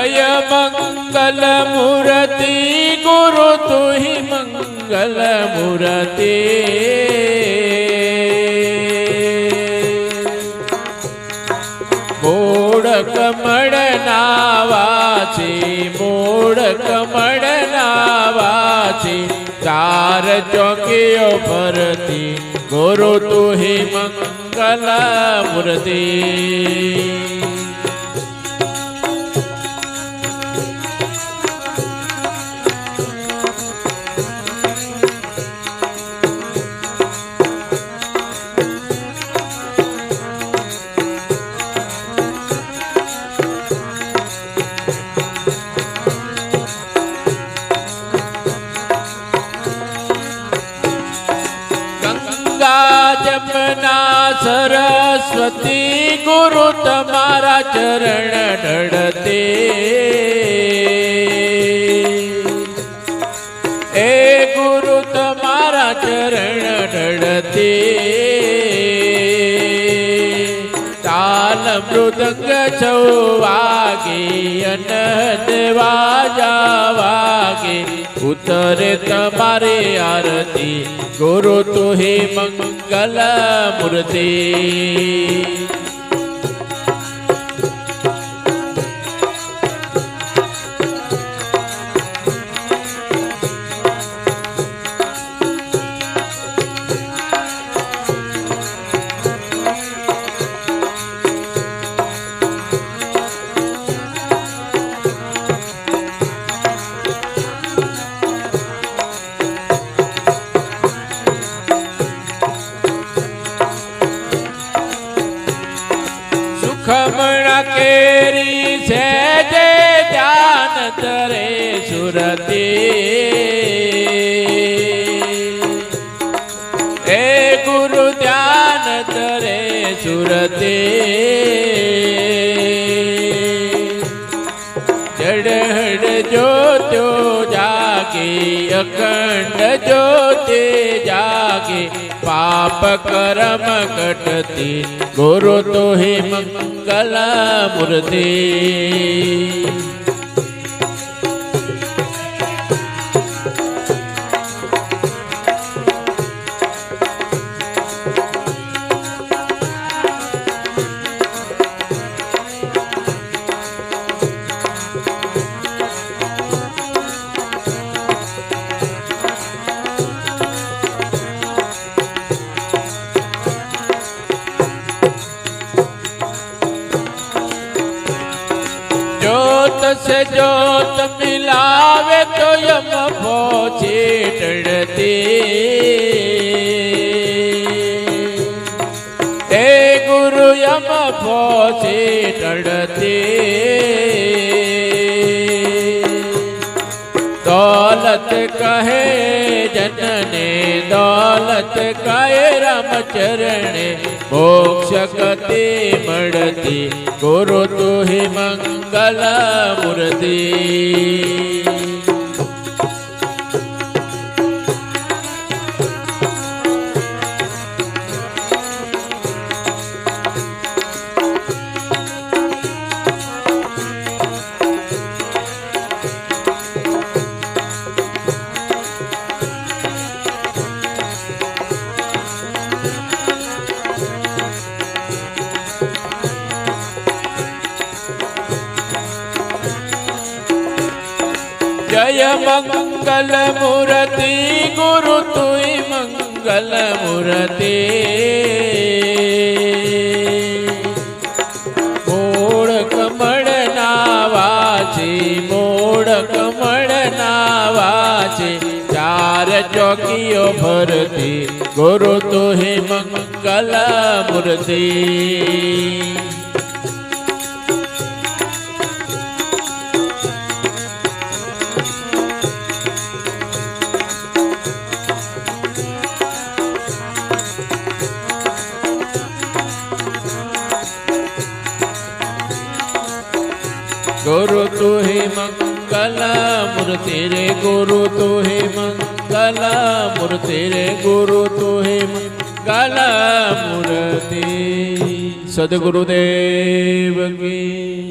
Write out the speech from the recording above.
મંગલ મૂર્તિ ગુરુ તુહી મંગલ મૂર્તિ મૂળ કમળના વાછી મૂળ કમળના વાછી ચાર ચોકીઓ ફરતી ગુરુ તુહી મંગલ મૂર્તિ ગંગા જમના સરસ્વતી ગુરુ તમારા ચરણ ઢળતે એ ગુરુ તમારા ચરણ ઢળતે તાલ મૃદંગ વાગે વાગે ઉતરે તમારે આરતી. ગુરુ તુહે મંગલ મૂર્તિ. કેરી છે જે ધ્યાન તરે સુરતી. હે ગુરુ ધ્યાન તરે સુરતી. જડહડ જોત્યો જાગે અખંડ જ્યોતિ જાગે પાપ કરમ કટતી ગુરુ તો હે મંગલા મૂર્તિ જોત સે જોત મિલાવે તો યમ પહોંચે ટળતી એ ગુરુ યમ પહોંચે દોલત કહે જનને દોલત કહે રામચરણે મોક્ષ ગતિ મળતી ગુરુ તુહી મંગલ મૂર્તિ. જય મંગલ મૂર્તિ ગુરુ તુઈ મંગલ મૂર્તિ મૂળ કમળ નાવાછી મૂળ કમળ નાવાછી ચાર ચોકીઓ ભરતી ગુરુ તુહી મંગલ મૂર્તિ ગુરુ તો હે મંગલા મૂર્તિ રે ગુરુ તો હે મંગલા મૂર્તિ રે ગુરુ તો હે મંગલા મૂર્તિ સદગુરુદેવ કી